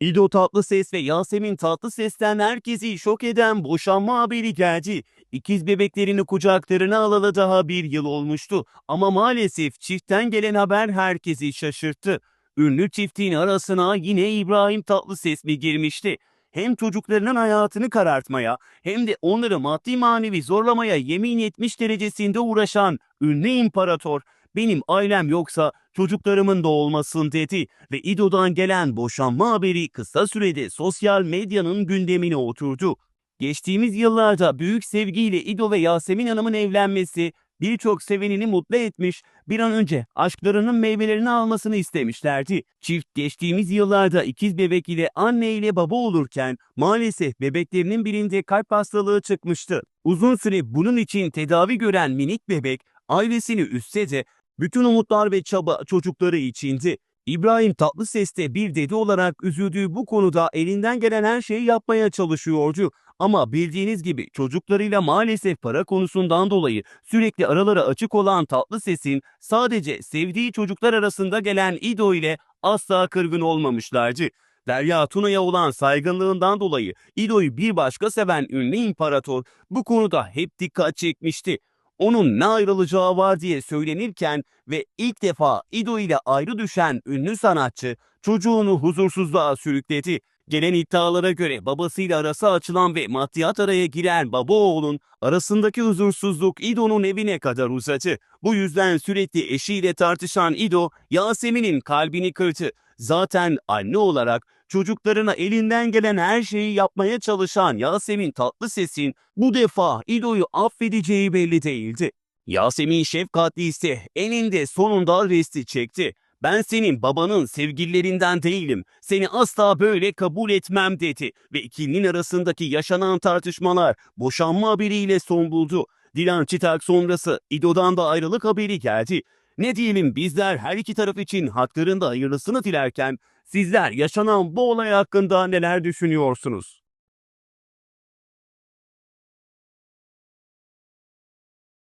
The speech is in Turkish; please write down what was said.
İdo Tatlıses ve Yasemin Tatlıses'ten herkesi şok eden boşanma haberi geldi. İkiz bebeklerini kucaklarına alalı daha bir yıl olmuştu. Ama maalesef çiftten gelen haber herkesi şaşırttı. Ünlü çiftin arasına yine İbrahim Tatlıses mi girmişti? Hem çocuklarının hayatını karartmaya hem de onları maddi manevi zorlamaya yemin etmiş derecesinde uğraşan ünlü imparator benim ailem yoksa çocuklarımın da olmasın dedi ve İdo'dan gelen boşanma haberi kısa sürede sosyal medyanın gündemine oturdu. Geçtiğimiz yıllarda büyük sevgiyle İdo ve Yasemin Hanım'ın evlenmesi birçok sevenini mutlu etmiş, bir an önce aşklarının meyvelerini almasını istemişlerdi. Çift geçtiğimiz yıllarda ikiz bebek ile anne ile baba olurken maalesef bebeklerinin birinde kalp hastalığı çıkmıştı. Uzun süre bunun için tedavi gören minik bebek ailesini üstse de bütün umutlar ve çaba çocukları içindi. İbrahim Tatlıses de bir dede olarak üzüldüğü bu konuda elinden gelen her şeyi yapmaya çalışıyordu. Ama bildiğiniz gibi çocuklarıyla maalesef para konusundan dolayı sürekli aralara açık olan Tatlıses'in sadece sevdiği çocuklar arasında gelen İdo ile asla kırgın olmamışlardı. Derya Tuna'ya olan saygınlığından dolayı İdo'yu bir başka seven ünlü imparator bu konuda hep dikkat çekmişti onun ne ayrılacağı var diye söylenirken ve ilk defa İdo ile ayrı düşen ünlü sanatçı çocuğunu huzursuzluğa sürükledi. Gelen iddialara göre babasıyla arası açılan ve maddiyat araya giren baba oğlun arasındaki huzursuzluk İdo'nun evine kadar uzadı. Bu yüzden sürekli eşiyle tartışan İdo, Yasemin'in kalbini kırdı. Zaten anne olarak çocuklarına elinden gelen her şeyi yapmaya çalışan Yasemin Tatlıses'in bu defa İdo'yu affedeceği belli değildi. Yasemin şefkatli ise eninde sonunda resti çekti. Ben senin babanın sevgililerinden değilim. Seni asla böyle kabul etmem dedi. Ve ikilinin arasındaki yaşanan tartışmalar boşanma haberiyle son buldu. Dilan Çitak sonrası İdo'dan da ayrılık haberi geldi. Ne diyelim bizler her iki taraf için haklarında hayırlısını dilerken sizler yaşanan bu olay hakkında neler düşünüyorsunuz?